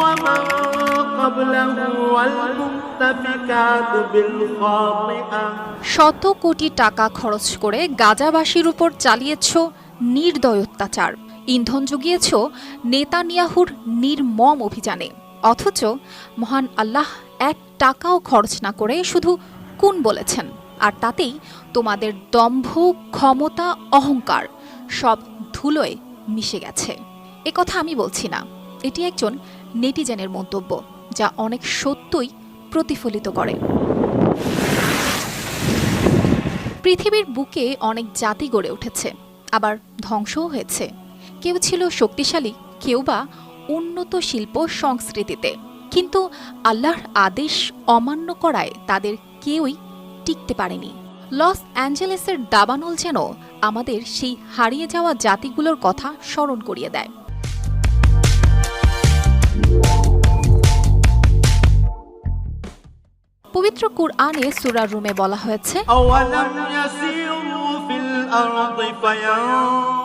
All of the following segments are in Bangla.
ومن قبله والمؤتفكات بالخاطئة শত কোটি টাকা খরচ করে গাজাবাসীর উপর চালিয়েছ নির্দয় অত্যাচার ইন্ধন জুগিয়েছ নেতানিয়াহুর নির্মম অভিযানে অথচ মহান আল্লাহ এক টাকাও খরচ না করে শুধু কোন বলেছেন আর তাতেই তোমাদের দম্ভ ক্ষমতা অহংকার সব ধুলোয় মিশে গেছে এ কথা আমি বলছি না এটি একজন নেটিজেনের মন্তব্য, যা অনেক সত্যই প্রতিফলিত করে। পৃথিবীর বুকে অনেক জাতি গড়ে উঠেছে, আবার ধ্বংসও হয়েছে। কেউ ছিল শক্তিশালী, কেউ বা উন্নত শিল্প সংস্কৃতিতে। কিন্তু আল্লাহর আদেশ অমান্য করায় তাদের কেউই টিকতে পারেনি। লস অ্যাঞ্জেলেসের দাবানল যেন আমাদের সেই হারিয়ে যাওয়া জাতিগুলোর কথা স্মরণ করিয়ে দেয়। পবিত্র কুরআনে সুরা রুমে বলা হয়েছে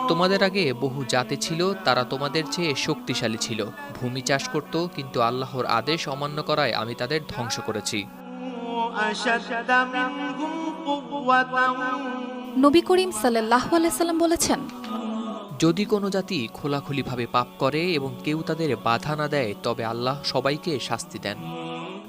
তোমাদের আগে বহু জাতি ছিল তারা তোমাদের চেয়ে শক্তিশালী ছিল। ভূমি চাষ করত কিন্তু আল্লাহর আদেশ অমান্য করায় আমি তাদের ধ্বংস করেছি। নবী করিম সাল্লাহ আলাইসাল্লাম বলেছেন যদি কোনো জাতি খোলাখুলিভাবে পাপ করে এবং কেউ তাদের বাধা না দেয়, তবে আল্লাহ সবাইকে শাস্তি দেন।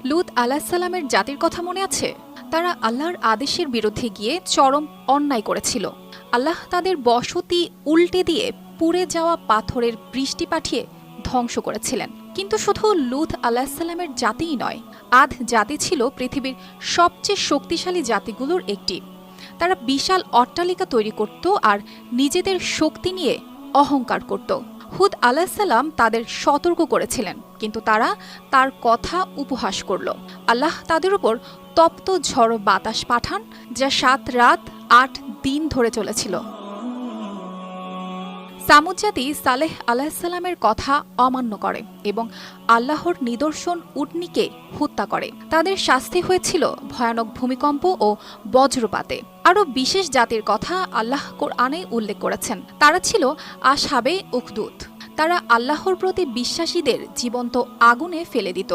লুত আলাহিসাল্লামের জাতির কথা মনে আছে? তারা আল্লাহর আদেশের বিরুদ্ধে গিয়ে চরম অন্যায় করেছিল। আল্লাহ তাদের বসতি উল্টে দিয়ে পুড়ে যাওয়া পাথরের বৃষ্টি পাঠিয়ে ধ্বংস করেছিলেন। কিন্তু শুধু লুত আলাহিসাল্লামের জাতিই নয়, আধ জাতি ছিল পৃথিবীর সবচেয়ে শক্তিশালী জাতিগুলোর একটি। তারা বিশাল অট্টালিকা তৈরি করত আর নিজেদের শক্তি নিয়ে অহংকার করত। হুদ আলাহিসাল্লাম তাদের সতর্ক করেছিলেন, কিন্তু তারা তার কথা উপহাস করল। আল্লাহ তাদের উপর তপ্ত ঝড় বাতাস পাঠান, যা সাত রাত আট দিন ধরে চলেছিল। সামুদ জাতি সালেহ আলাহিসাল্লামের কথা অমান্য করে এবং আল্লাহর নিদর্শন উটনিকে হত্যা করে। তাদের শাস্তি হয়েছিল ভয়ানক ভূমিকম্প ও বজ্রপাতে। আরও বিশেষ জাতির কথা আল্লাহ কোরআনে উল্লেখ করেছেন। তারা ছিল আশাবে উখদুত তারা আল্লাহর প্রতি বিশ্বাসীদের জীবন্ত আগুনে ফেলে দিত।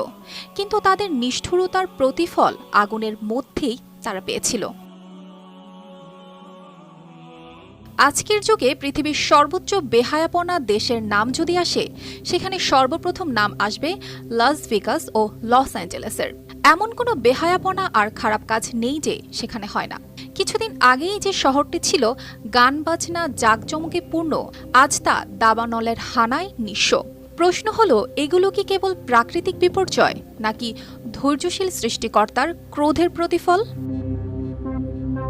কিন্তু তাদের নিষ্ঠুরতার প্রতিফল আগুনের মধ্যেই তারা পেয়েছিল। আজকের যুগে পৃথিবীর সর্বোচ্চ বেহায়াপনা দেশের নাম যদি আসে, সেখানে সর্বপ্রথম নাম আসবে লাস ভেগাস ও লস অ্যাঞ্জেলেসের। এমন কোনো বেহায়াপনা আর খারাপ কাজ নেই যে সেখানে হয় না। কিছুদিন আগেই যে শহরটি ছিল, গান বাজনা জাঁকজমকে পূর্ণ আজ তা দাবানলের হানায় নিঃস্ব। প্রশ্ন হলো, এগুলো কি কেবল প্রাকৃতিক বিপর্যয়, নাকি ধৈর্যশীল সৃষ্টিকর্তার ক্রোধের প্রতিফল?